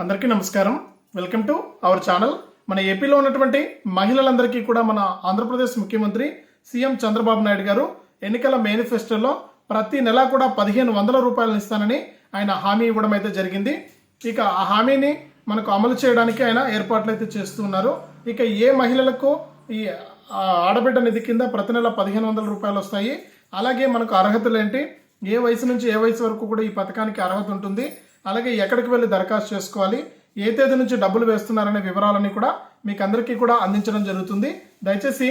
అందరికీ నమస్కారం. Welcome to our channel. మన ఏపీలో ఉన్నటువంటి మహిళలందరికీ కూడా మన ఆంధ్రప్రదేశ్ ముఖ్యమంత్రి సీఎం చంద్రబాబు నాయుడు గారు ఎన్నికల మేనిఫెస్టోలో ప్రతి నెల కూడా పదిహేను వందల రూపాయలను ఇస్తానని ఆయన హామీ ఇవ్వడం అయితే జరిగింది. ఇక ఆ హామీని మనకు అమలు చేయడానికి ఆయన ఏర్పాట్లు అయితే చేస్తూ ఉన్నారు ఇక ఏ మహిళలకు ఈ ఆడబిడ్డ నిధి కింద ప్రతి నెల పదిహేను వందల రూపాయలు వస్తాయి? అలాగే మనకు అర్హతలు ఏంటి? ఏ వయసు నుంచి ఏ వయసు వరకు కూడా ఈ పథకానికి అర్హత ఉంటుంది? అలాగే ఎక్కడికి వెళ్ళి దరఖాస్తు చేసుకోవాలి ఏ తేదీ నుంచి డబ్బులు వేస్తున్నారనే వివరాలన్నీ కూడా మీకు అందరికీ కూడా అందించడం జరుగుతుంది. దయచేసి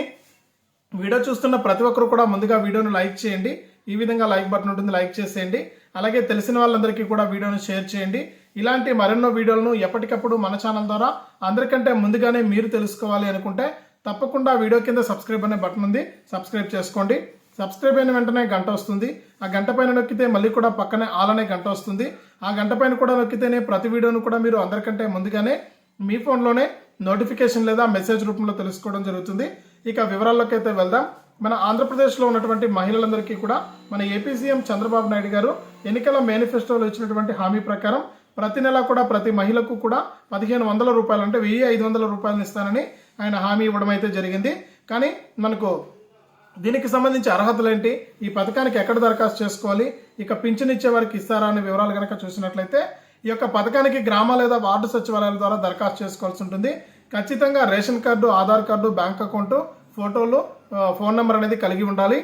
వీడియో చూస్తున్న ప్రతి ఒక్కరు కూడా ముందుగా వీడియోను లైక్ చేయండి ఈ విధంగా లైక్ బటన్ ఉంటుంది లైక్ చేసేయండి అలాగే తెలిసిన వాళ్ళందరికీ కూడా వీడియోను షేర్ చేయండి. ఇలాంటి మరెన్నో వీడియోలను ఎప్పటికప్పుడు మన ఛానల్ ద్వారా అందరికంటే ముందుగానే మీరు తెలుసుకోవాలి అనుకుంటే తప్పకుండా వీడియో కింద సబ్స్క్రైబ్ అనే బటన్ ఉంది సబ్స్క్రైబ్ చేసుకోండి. సబ్స్క్రైబ్ అయిన వెంటనే గంట వస్తుంది. ఆ గంట పైన నొక్కితే మళ్ళీ కూడా పక్కనే ఆల్ అనే గంట వస్తుంది. ఆ గంట పైన కూడా నొక్కితేనే ప్రతి వీడియోను కూడా మీరు అందరికంటే ముందుగానే మీ ఫోన్లోనే నోటిఫికేషన్ లేదా మెసేజ్ రూపంలో తెలుసుకోవడం జరుగుతుంది. ఇక వివరాల్లోకి అయితే వెళ్దాం. మన ఆంధ్రప్రదేశ్లో ఉన్నటువంటి మహిళలందరికీ కూడా మన ఏపీ సీఎం చంద్రబాబు నాయుడు గారు ఎన్నికల మేనిఫెస్టోలో ఇచ్చినటువంటి హామీ ప్రకారం ప్రతి నెల కూడా ప్రతి మహిళకు కూడా పదిహేను వందల రూపాయలు అంటే వెయ్యి ఐదు వందల రూపాయలను ఇస్తానని ఆయన హామీ ఇవ్వడం అయితే జరిగింది. కానీ మనకు దీనికి సంబంధించి అర్హతలు ఏంటి ఈ పథకానికి ఎక్కడ దరఖాస్తు చేసుకోవాలి? ఇక పింఛన్ ఇచ్చే వారికి ఇస్తారా అనే వివరాలు కనుక చూసినట్లయితే ఈ యొక్క పథకానికి గ్రామ లేదా వార్డు సచివాలయాల ద్వారా దరఖాస్తు చేసుకోవాల్సి ఉంటుంది. ఖచ్చితంగా ration card Aadhaar card bank account ఫోటోలు ఫోన్ నెంబర్ అనేది కలిగి ఉండాలి.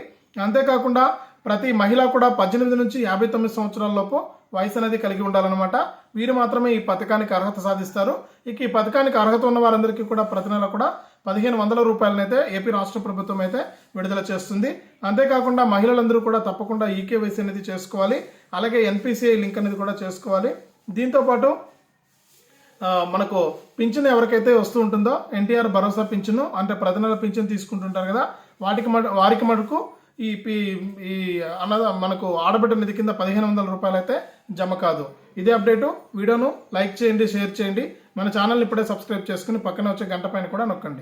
అంతేకాకుండా ప్రతి మహిళ కూడా పద్దెనిమిది నుంచి యాభై తొమ్మిది సంవత్సరాల లోపు వయసు అనేది కలిగి ఉండాలన్నమాట. వీరు మాత్రమే ఈ పథకానికి అర్హత సాధిస్తారు. ఇక ఈ పథకానికి అర్హత ఉన్న వారందరికీ కూడా ప్రతి నెల కూడా పదిహేను వందల రూపాయలనైతే ఏపీ రాష్ట్ర ప్రభుత్వం అయితే విడుదల చేస్తుంది. అంతేకాకుండా మహిళలందరూ కూడా తప్పకుండా ఈకేవైసీ అనేది చేసుకోవాలి. అలాగే ఎన్పిసిఐ లింక్ అనేది కూడా చేసుకోవాలి. దీంతోపాటు మనకు పింఛన్ ఎవరికైతే వస్తూ ఉంటుందో ఎన్టీఆర్ భరోసా పింఛను అంటే ప్రతి నెల పింఛన్ తీసుకుంటుంటారు కదా వాటికి మటు వారికి మటుకు ఈ పి- ఈ అన్నద మనకు ఆడబిడ్డ నిధి కింద పదిహేను వందల రూపాయలు అయితే జమ కాదు. ఇదే అప్డేటు. వీడియోను లైక్ చేయండి షేర్ చేయండి. మన ఛానల్ని ఇప్పుడే సబ్స్క్రైబ్ చేసుకుని పక్కన వచ్చే గంట పైన కూడా నొక్కండి.